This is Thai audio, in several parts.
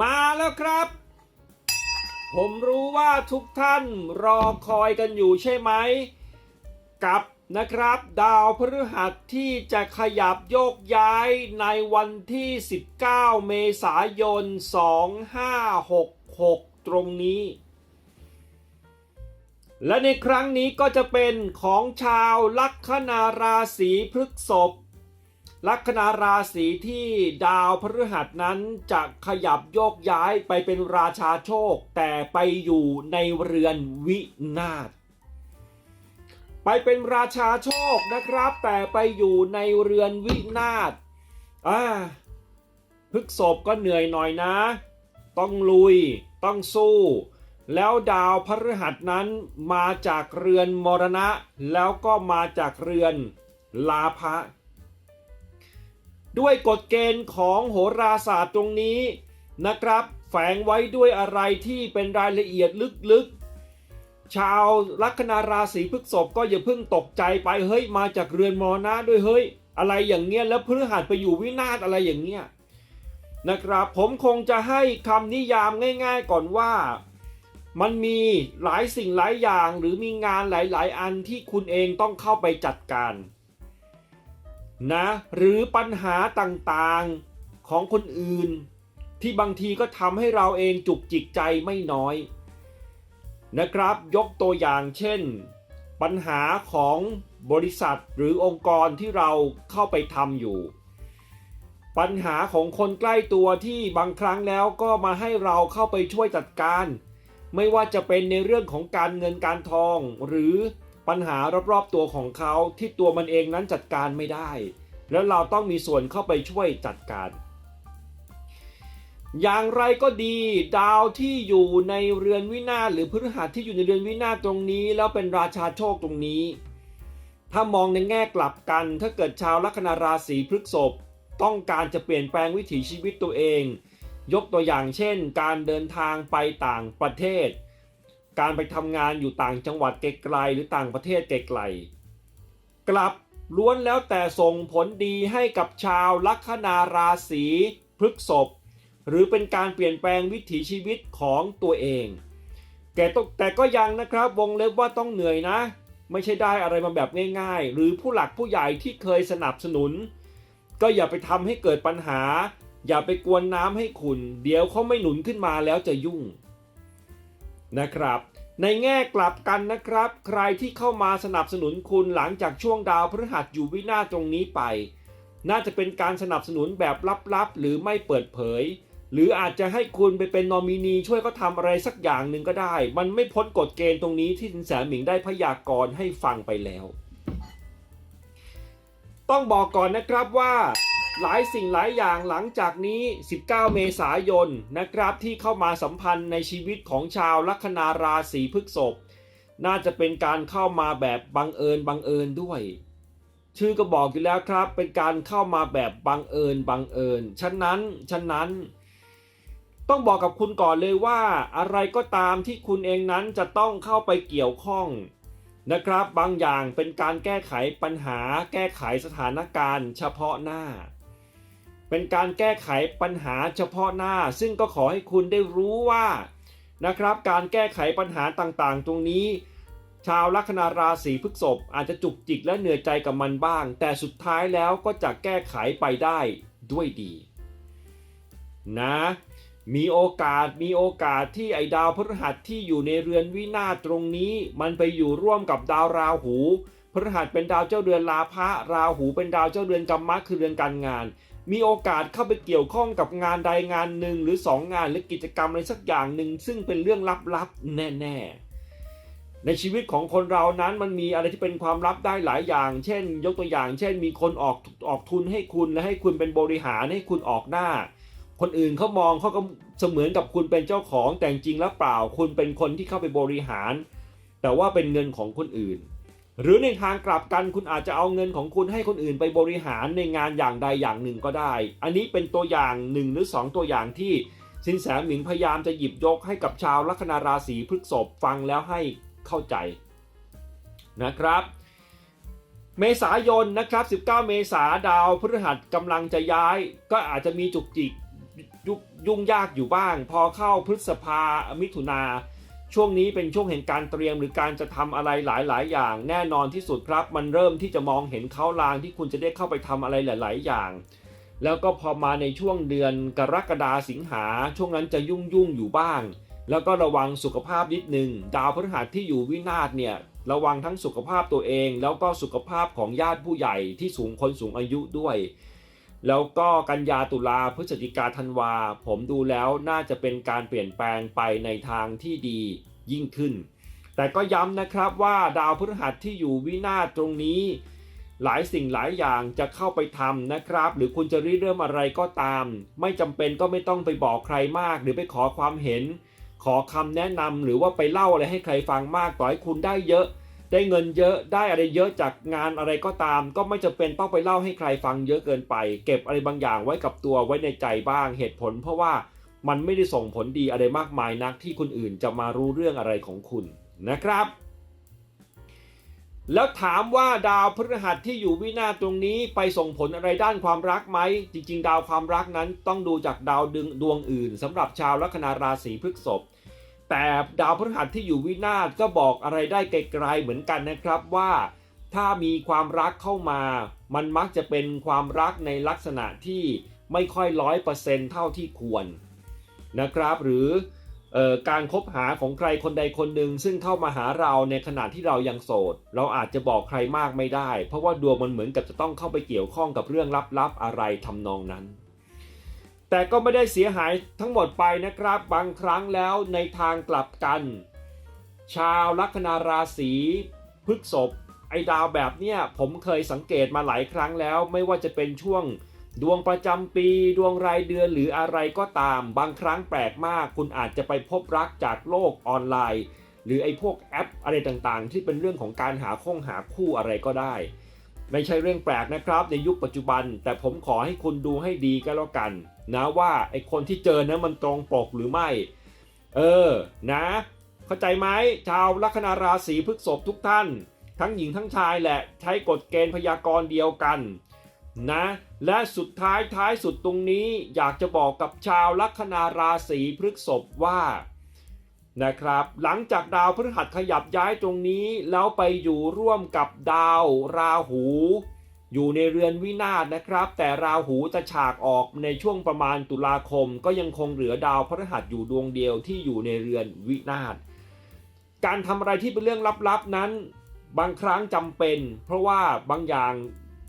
มาแล้วครับ ผมรู้ว่าทุกท่านรอคอยกันอยู่ใช่ไหม กับนะครับ ดาวพฤหัสที่จะขยับโยกย้ายในวันที่ 19 เมษายน 2566 ตรงนี้ และในครั้งนี้ก็จะเป็นของชาวลัคนาราศีพฤษภ ลัคนาราศีที่ดาวพฤหัสนั้นจะขยับโยกย้ายไปเป็นราชาโชค แต่ไปอยู่ในเรือนวินาศไปเป็นราชาโชคนะครับ แต่ไปอยู่ในเรือนวินาศอ่าพฤกษบก็เหนื่อยหน่อยนะ ต้องลุย ต้องสู้ แล้วดาวพฤหัสนั้นมาจากเรือนมรณะ แล้วก็มาจากเรือนลาภะ ด้วยกฎเกณฑ์ของโหราศาสตร์ตรงนี้นะครับ แฝงไว้ด้วยอะไรที่เป็นรายละเอียดลึกๆ ชาวลัคนาราศีพฤษภก็อย่าเพิ่งตกใจไปเฮ้ยมาจากเรือนมรณะด้วยเฮ้ย อะไรอย่างเงี้ยแล้วพฤหัสไปอยู่วินาศอะไรอย่างเงี้ยนะครับผมคงจะให้คำนิยามง่าย ๆ ก่อนว่ามันมีหลายสิ่งหลายอย่างหรือมีงานหลาย ๆ อันที่คุณเองต้องเข้าไปจัดการ นะหรือปัญหาต่างๆของคนอื่น ที่บางทีก็ทำให้เราเองจุกจิกใจไม่น้อย นะครับ ยกตัวอย่างเช่น ปัญหาของบริษัทหรือองค์กรที่เราเข้าไปทำอยู่ ปัญหาของคนใกล้ตัวที่บางครั้งแล้วก็มาให้เราเข้าไปช่วยจัดการ ไม่ว่าจะเป็นในเรื่องของการเงินการทองหรือ ปัญหารอบๆตัวของเขาที่ตัวมันเองนั้นจัดการไม่ได้ แล้วเราต้องมีส่วนเข้าไปช่วยจัดการ อย่างไรก็ดี ดาวที่อยู่ในเรือนวินาศหรือพฤหัสที่อยู่ในเรือนวินาศตรงนี้ แล้วเป็นราชาโชคตรงนี้ ถ้ามองในแง่กลับกัน ถ้าเกิดชาวลัคนาราศีพฤษภต้องการจะเปลี่ยนแปลงวิถีชีวิตตัวเอง ยกตัวอย่างเช่น การเดินทางไปต่างประเทศ การไปทำงานอยู่ต่างจังหวัดไกลๆหรือต่างประเทศไกลๆกลับล้วนแล้วแต่ส่งผลดีให้กับชาวลัคนาราศีพฤกษภหรือเป็นการเปลี่ยนแปลงวิถีชีวิตของตัวเองแต้องแต่ก็ยังนะครับวงเล็บว่าต้องเหนื่อยนะ ไม่ใช่ได้อะไรมาแบบง่าย ๆ หรือผู้หลักผู้ใหญ่ที่เคยสนับสนุน ก็อย่าไปทำให้เกิดปัญหา อย่าไปกวนน้ำให้ขุนเดี๋ยวเขาไม่หนุนขึ้นมาแล้วจะยุ่ง นะครับในแง่กลับกันนะครับ ใครที่เข้ามาสนับสนุนคุณหลังจากช่วงดาวพฤหัสอยู่วินาตรงนี้ไป น่าจะเป็นการสนับสนุนแบบลับๆ หรือไม่เปิดเผย หรืออาจจะให้คุณไปเป็นนอมินีช่วยเขาทำอะไรสักอย่างหนึ่งก็ได้ มันไม่พ้นกฎเกณฑ์ตรงนี้ที่สินแสหมิงได้พยากรณ์ให้ฟังไปแล้ว ต้องบอกก่อนนะครับว่า หลายสิ่งหลายอย่างหลังจากนี้ 19 เมษายนนะครับที่เข้ามาสัมพันธ์ในชีวิตของชาวลัคนาราศีพฤษภน่าจะเป็นการเข้ามาแบบบังเอิญบังเอิญด้วย ชื่อก็บอกอยู่แล้วครับ เป็นการเข้ามาแบบบังเอิญบังเอิญฉะนั้นฉะนั้น ต้องบอกกับคุณก่อนเลยว่า อะไรก็ตามที่คุณเองนั้นจะต้องเข้าไปเกี่ยวข้องนะครับ บางอย่างเป็นการแก้ไขปัญหา แก้ไขสถานการณ์ เฉพาะหน้า เป็นการแก้ไขปัญหาเฉพาะหน้า ซึ่งก็ขอให้คุณได้รู้ว่านะครับการแก้ไขปัญหาต่างๆ ตรงนี้ ชาวลัคนาราศีพฤษภอาจจะจุกจิกและเหนื่อยใจกับมันบ้าง แต่สุดท้ายแล้วก็จะแก้ไขไปได้ด้วยดี นะ มีโอกาสมีโอกาสที่ไอ้ดาวพฤหัสที่อยู่ในเรือนวินาศตรงนี้ มันไปอยู่ร่วมกับดาวราหูพฤหัสเป็นดาวเจ้าเรือนลาภะราหูเป็นดาวเจ้าเรือนกรรมะคือเรือนการงาน มีโอกาสเข้าไปเกี่ยวข้องกับงานใดงานหนึ่งหรือสองงานหรือกิจกรรมอะไรสักอย่างหนึ่งซึ่งเป็นเรื่องลับๆแน่ๆ ในชีวิตของคนเรานั้นมันมีอะไรที่เป็นความลับได้หลายอย่าง เช่น ยกตัวอย่าง เช่น มีคนออกออกทุนให้คุณและให้คุณเป็นบริหารให้คุณออกหน้า คนอื่นเขามองเขาก็เสมือนกับคุณเป็นเจ้าของแต่จริงแล้วเปล่า คุณเป็นคนที่เข้าไปบริหาร แต่ว่าเป็นเงินของคนอื่น หรือในทางกลับกันคุณอาจจะเอาเงินของคุณให้คนอื่นไปบริหารในงานอย่างใดอย่างหนึ่งก็ได้ อันนี้เป็นตัวอย่างหนึ่งหรือสองตัวอย่างที่สินแสหมิงพยายามจะหยิบยกให้กับชาวลัคนาราศีพฤษภฟังแล้วให้เข้าใจนะครับ เมษายนนะครับ 19 เมษาดาวพฤหัสกำลังจะย้าย ก็อาจจะมีจุกจิกยยุ่งยากอยู่บ้าง พอเข้าพฤษภามิถุนา ช่วงนี้เป็นช่วงแห่งการเตรียมหรือการจะทำอะไรหลาย ๆ อย่าง แน่นอนที่สุดครับ มันเริ่มที่จะมองเห็นเขาลางที่คุณจะได้เข้าไปทำอะไรหลาย ๆ อย่าง แล้วก็พอมาในช่วงเดือนกรกฎาสิงหาช่วงนั้นจะยุ่งยุ่งอยู่บ้าง แล้วก็ระวังสุขภาพนิดนึงดาวพฤหัสที่อยู่วินาศเนี่ยระวังทั้งสุขภาพตัวเอง แล้วก็สุขภาพของญาติผู้ใหญ่ที่สูงคนสูงอายุด้วย แล้วก็กันยาตุลาพฤศจิกาธันวา ผมดูแล้วน่าจะเป็นการเปลี่ยนแปลงไปในทางที่ดียิ่งขึ้น แต่ก็ย้ำนะครับว่าดาวพฤหัสที่อยู่วินาศตรงนี้ หลายสิ่งหลายอย่างจะเข้าไปทำนะครับ หรือคุณจะริเริ่มอะไรก็ตาม ไม่จำเป็นก็ไม่ต้องไปบอกใครมาก หรือไปขอความเห็น ขอคำแนะนำหรือว่าไปเล่าอะไรให้ใครฟังมากต่อให้คุณได้เยอะ ได้เงินเยอะได้อะไรเยอะจากงานอะไรก็ตาม ก็ไม่จำเป็นต้องไปเล่าให้ใครฟังเยอะเกินไป เก็บอะไรบางอย่างไว้กับตัวไว้ในใจบ้างเหตุผล เพราะว่ามันไม่ได้ส่งผลดีอะไรมากมายนักที่คนอื่นจะมารู้เรื่องอะไรของคุณนะครับ แล้วถามว่าดาวพฤหัสที่อยู่วินาศตรงนี้ไปส่งผลอะไรด้านความรักไหม จริง ๆ ดาวความรักนั้นต้องดูจากดาวดึงดวงอื่นสำหรับชาวลัคนาราศีพฤษภ แต่ดาวพฤหัสที่อยู่วินาศก็บอกอะไรได้ไกลๆเหมือนกันนะครับว่า ถ้ามีความรักเข้ามา มันมักจะเป็นความรักในลักษณะที่ไม่ค่อยร้อยเปอร์เซ็นต์เท่าที่ควรนะครับหรืออการคบหาของใครคนใดคนหนึ่งซึ่งเข้ามาหาเราในขณะที่เรายังโสด เราอาจจะบอกใครมากไม่ได้ เพราะว่าดวงมันเหมือนกับจะต้องเข้าไปเกี่ยวข้องกับเรื่องลับๆอะไรทำนองนั้น แต่ก็ไม่ได้เสียหายทั้งหมดไปนะครับ บางครั้งแล้วในทางกลับกัน ชาวลัคนาราศีพฤกษภไอดาวแบบเนี้ยผมเคยสังเกตมาหลายครั้งแล้ว ไม่ว่าจะเป็นช่วงดวงประจำปี ดวงรายเดือนหรืออะไรก็ตาม บางครั้งแปลกมาก คุณอาจจะไปพบรักจากโลกออนไลน์ หรือไอ้พวกแอปอะไรต่างๆ ที่เป็นเรื่องของการหาคงหาคู่อะไรก็ได้ ไม่ใช่เรื่องแปลกนะครับ ในยุคปัจจุบัน แต่ผมขอให้คุณดูให้ดีก็แล้วกัน นะว่าไอ้คนที่เจอนะมันตรงปกหรือไม่ เออนะ เข้าใจไหมชาวลัคนาราศีพฤษภทุกท่าน ทั้งหญิงทั้งชายแหละใช้กฎเกณฑ์พยากรณ์เดียวกันนะและสุดท้ายท้ายสุดตรงนี้อยากจะบอกกับชาวลัคนาราศีพฤษภว่า นะครับ หลังจากดาวพฤหัสขยับย้ายตรงนี้ แล้วไปอยู่ร่วมกับดาวราหู อยู่ในเรือนวินาศนะครับ แต่ราหูจะฉากออกในช่วงประมาณตุลาคม ก็ยังคงเหลือดาวพฤหัสอยู่ดวงเดียวที่อยู่ในเรือนวินาศการทำอะไรที่เป็นเรื่องลับๆนั้น บางครั้งจำเป็น เพราะว่าบางอย่าง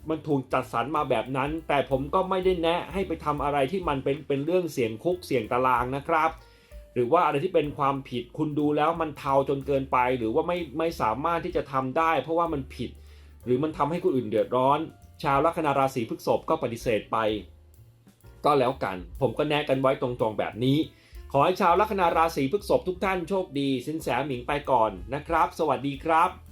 มันถูกจัดสรรมาแบบนั้น แต่ผมก็ไม่ได้แนะให้ไปทำอะไรที่มันเป็นเป็นเรื่องเสี่ยงคุกเสี่ยงตารางนะครับ หรือว่าอะไรที่เป็นความผิดคุณดูแล้วมันเทาจนเกินไป หรือว่าไม่ไม่สามารถที่จะทำได้ เพราะว่ามันผิด หรือมันทำให้คนอื่นเดือดร้อน ชาวลัคนาราศีพฤษภก็ปฏิเสธไป ก็แล้วกัน ผมก็แนะกันไว้ตรงๆแบบนี้ ขอให้ชาวลัคนาราศีพฤษภทุกท่านโชคดี สินแสหมิงไปก่อนนะครับ สวัสดีครับ